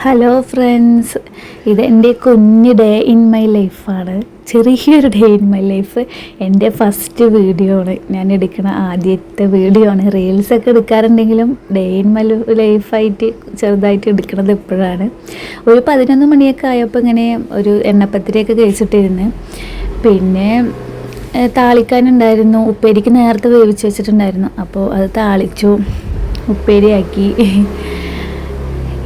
Hello friends ഇത് എന്റെ കുഞ്ഞ് ഡേ ഇൻ മൈ ലൈഫാണ് ചെറിയൊരു ഡേ ഇൻ മൈ ലൈഫ് എന്റെ ഫസ്റ്റ് വീഡിയോ ആണ്. ഞാൻ എടുക്കുന്ന ആദ്യത്തെ വീഡിയോ ആണ്. റീൽസൊക്കെ എടുക്കാറുണ്ടെങ്കിലും ഡേ ഇൻ മൈ ലൈഫായിട്ട് ചെറുതായിട്ട് എടുക്കുന്നത് എപ്പോഴാണ്. ഒരു പതിനൊന്ന് മണിയൊക്കെ ആയപ്പോൾ ഇങ്ങനെ ഒരു എണ്ണപ്പത്തിരിയൊക്കെ കഴിച്ചിട്ടിരുന്ന്. പിന്നെ താളിക്കാനുണ്ടായിരുന്നു. ഉപ്പേരിക്ക് നേരത്തെ വേവിച്ച് വെച്ചിട്ടുണ്ടായിരുന്നു. അപ്പോൾ അത് താളിച്ചു. ഉപ്പേരിയാക്കി.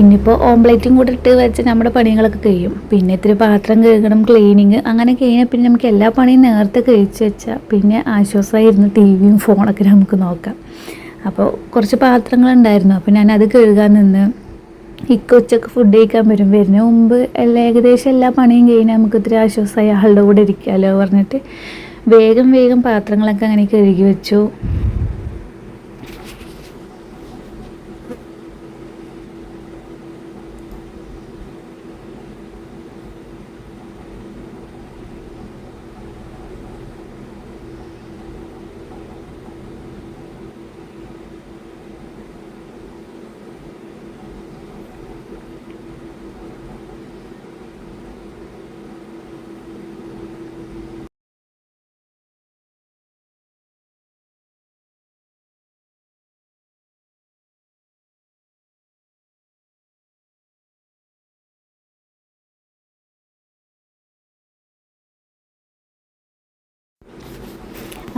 ഇനിയിപ്പോൾ ഓംപ്ലേറ്റും കൂടെ ഇട്ട് വെച്ച് നമ്മുടെ പണികളൊക്കെ കഴിയും. പിന്നെ ഇത്തിരി പാത്രം കഴുകണം ക്ലീനിങ് അങ്ങനെ കഴിഞ്ഞാൽ പിന്നെ നമുക്ക് എല്ലാ പണിയും നേരത്തെ കഴിച്ച് വെച്ചാൽ പിന്നെ ആശ്വാസമായിരുന്നു ടി വിയും ഫോണൊക്കെ നമുക്ക് നോക്കാം. അപ്പോൾ കുറച്ച് പാത്രങ്ങളുണ്ടായിരുന്നു. അപ്പോൾ ഞാൻ അത് കഴുകാൻ നിന്ന് ഇക്ക ഉച്ചയ്ക്ക് ഫുഡ് കഴിക്കാൻ വരും. വരുന്ന മുമ്പ് എല്ലാ ഏകദേശം എല്ലാ പണിയും കഴിഞ്ഞാൽ നമുക്ക് ഇത്തിരി ആശ്വാസമായി ആളുടെ കൂടെ ഇരിക്കാമല്ലോ പറഞ്ഞിട്ട് വേഗം വേഗം പാത്രങ്ങളൊക്കെ അങ്ങനെ കഴുകി വെച്ചു.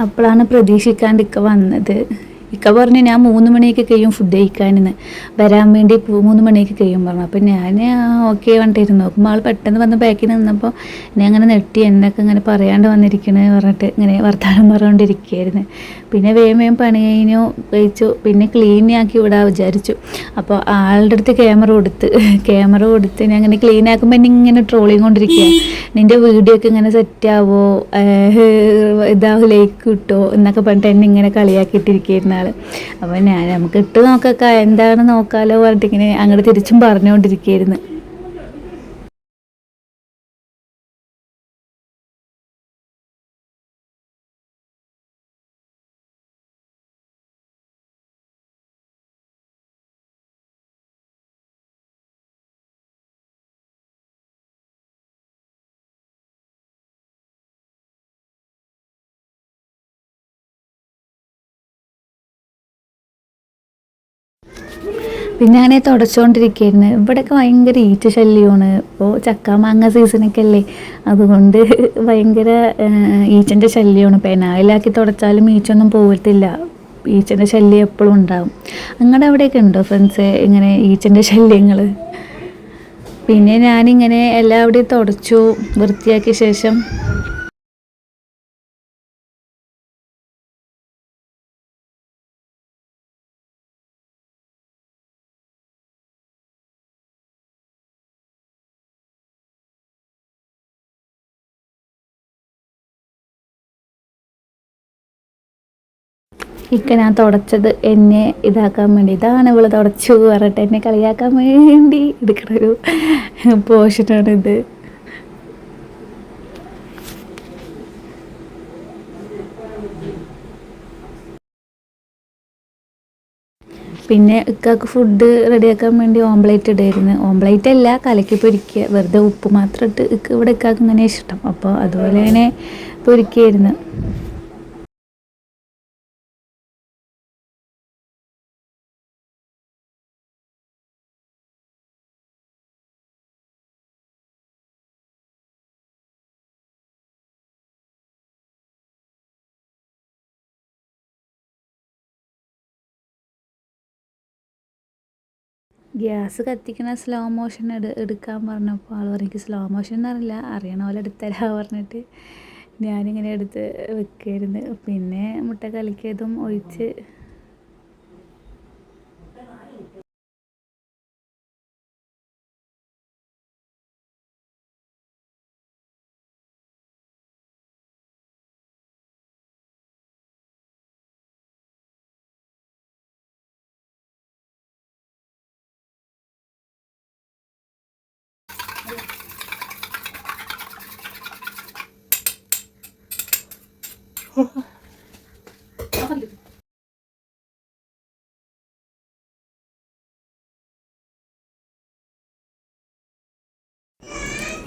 അപ്പോഴാണ് പ്രതീക്ഷിക്കാണ്ട് ഇക്ക വന്നത്. ഇക്ക പറഞ്ഞു ഞാൻ മൂന്ന് മണിയൊക്കെ കഴിയും ഫുഡ് കഴിക്കാനെന്ന്. വരാൻ വേണ്ടി മൂന്ന് മണിയൊക്കെ കഴിയും പറഞ്ഞു. അപ്പം ഞാൻ ഓക്കെ പറഞ്ഞിട്ടിരുന്നു. നോക്കുമ്പോൾ ആൾ പെട്ടെന്ന് വന്ന് ബാക്കിൽ നിന്നപ്പോൾ ഞാൻ അങ്ങനെ നെട്ടി എന്നൊക്കെ ഇങ്ങനെ പറയാണ്ട് വന്നിരിക്കണേ പറഞ്ഞിട്ട് ഇങ്ങനെ വർത്തമാനം പറഞ്ഞുകൊണ്ടിരിക്കുകയായിരുന്നു പിന്നെ വേഗം വേഗം പണി കഴിഞ്ഞു കഴിച്ചു. പിന്നെ ക്ലീൻ ആക്കി വിടാൻ വിചാരിച്ചു. അപ്പോൾ ആളുടെ അടുത്ത് ക്യാമറ കൊടുത്ത് ക്യാമറ കൊടുത്ത് ഞാൻ അങ്ങനെ ക്ലീൻ ആക്കുമ്പോൾ എന്നെ ഇങ്ങനെ ട്രോളിങ് കൊണ്ടിരിക്കുക. നിന്റെ വീഡിയോ ഒക്കെ ഇങ്ങനെ സെറ്റ് ആവോ? ഇതാവും? ലൈക്ക് കിട്ടുമോ എന്നൊക്കെ പറഞ്ഞിട്ട് എന്നെ ഇങ്ങനെ കളിയാക്കിയിട്ടിരിക്കുന്ന ആൾ അപ്പോൾ ഞാൻ നമുക്ക് ഇട്ട് നോക്കാം എന്താണ് നോക്കാലോ പറഞ്ഞിട്ട് ഇങ്ങനെ അങ്ങോട്ട് തിരിച്ചും പറഞ്ഞുകൊണ്ടിരിക്കുകയായിരുന്നു പിന്നെ അങ്ങനെ തുടച്ചുകൊണ്ടിരിക്കുകയായിരുന്നു ഇവിടെയൊക്കെ ഭയങ്കര ഈച്ച ശല്യമാണ്. ഇപ്പോൾ ചക്ക മാങ്ങ സീസണൊക്കെ അല്ലേ? അതുകൊണ്ട് ഭയങ്കര ഈച്ചന്റെ ശല്യമാണ്. പെനായിലാക്കി തുടച്ചാലും ഈച്ചൊന്നും പോകത്തില്ല. ഈച്ചന്റെ ശല്യം എപ്പോഴും ഉണ്ടാകും നിങ്ങളുടെ അവിടെയൊക്കെ ഉണ്ടോ ഫ്രണ്ട്സ് ഇങ്ങനെ ഈച്ചന്റെ ശല്യങ്ങൾ പിന്നെ ഞാനിങ്ങനെ എല്ലാവിടെയും തുടച്ചു. വൃത്തിയാക്കിയ ശേഷം ഇക്ക ഞാൻ തുടച്ചത് എന്നെ ഇതാക്കാൻ വേണ്ടി. ഇതാണ് ഇവൾ തുടച്ചു പറഞ്ഞിട്ട് എന്നെ കളിയാക്കാൻ വേണ്ടി എടുക്കണൊരു പോഷനാണിത് പിന്നെ ഇക്കാക്ക് ഫുഡ് റെഡിയാക്കാൻ വേണ്ടി ഓംപ്ലേറ്റ് ഇടായിരുന്നു ഓംപ്ലേറ്റ് അല്ല കലക്കി പൊരിക്കുക. വെറുതെ ഉപ്പ് മാത്രം ഇട്ട് ഇവിടെ ഇക്കാക്ക് ഇങ്ങനെ ഇഷ്ടം. അപ്പോൾ അതുപോലെ തന്നെ പൊരിക്കുകയായിരുന്നു. ഗ്യാസ് കത്തിക്കണ സ്ലോ മോഷൻ എടു എടുക്കാൻ പറഞ്ഞപ്പോൾ ആൾ പറഞ്ഞു സ്ലോ മോഷൻ എന്നറിയില്ല അറിയണ പോലെ എടുത്തരാ പറഞ്ഞിട്ട് ഞാനിങ്ങനെ എടുത്ത് വെക്കായിരുന്നു. പിന്നെ മുട്ട കലക്കിയതും ഒഴിച്ച്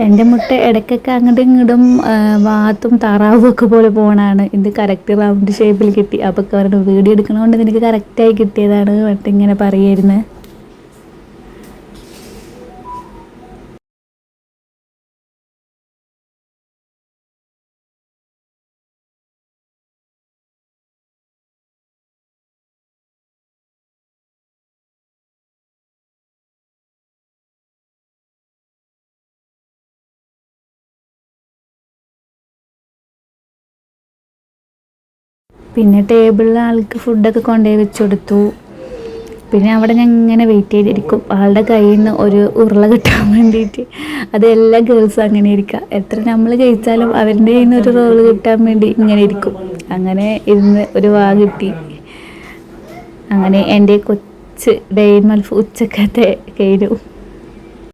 എന്റെ മുട്ട ഇടയ്ക്കൊക്കെ അങ്ങോട്ടും ഇങ്ങോട്ടും വാത്തും താറാവും ഒക്കെ പോലെ പോകണാണ് ഇത് കറക്റ്റ് റൗണ്ട് ഷേപ്പിൽ കിട്ടി. അപ്പോൾ അവരുടെ വീഡിയോ എടുക്കണോണ്ട് എനിക്ക് കറക്റ്റായി കിട്ടിയതാണ് മറ്റിങ്ങനെ ഇങ്ങനെ പറയായിരുന്നു പിന്നെ ടേബിളിൽ ആൾക്ക് ഫുഡൊക്കെ കൊണ്ടുപോയി വെച്ച് കൊടുത്തു. പിന്നെ അവിടെ ഞാൻ ഇങ്ങനെ വെയിറ്റ് ചെയ്തിരിക്കും. ആളുടെ കയ്യിൽ നിന്ന് ഒരു ഉരുള കിട്ടാൻ വേണ്ടിയിട്ട്. അതെല്ലാ ഗേൾസും അങ്ങനെ ഇരിക്കുക എത്ര നമ്മൾ ജയിച്ചാലും അവരുടെ കയ്യിൽ നിന്ന് ഒരു റോൾ കിട്ടാൻ വേണ്ടി ഇങ്ങനെ ഇരിക്കും. അങ്ങനെ ഇരുന്ന് ഒരു വാ കിട്ടി. അങ്ങനെ എന്റെ കൊച്ച് ഡെയിൻ മൽഫ് ഉച്ചക്കത്തെ കഴിഞ്ഞു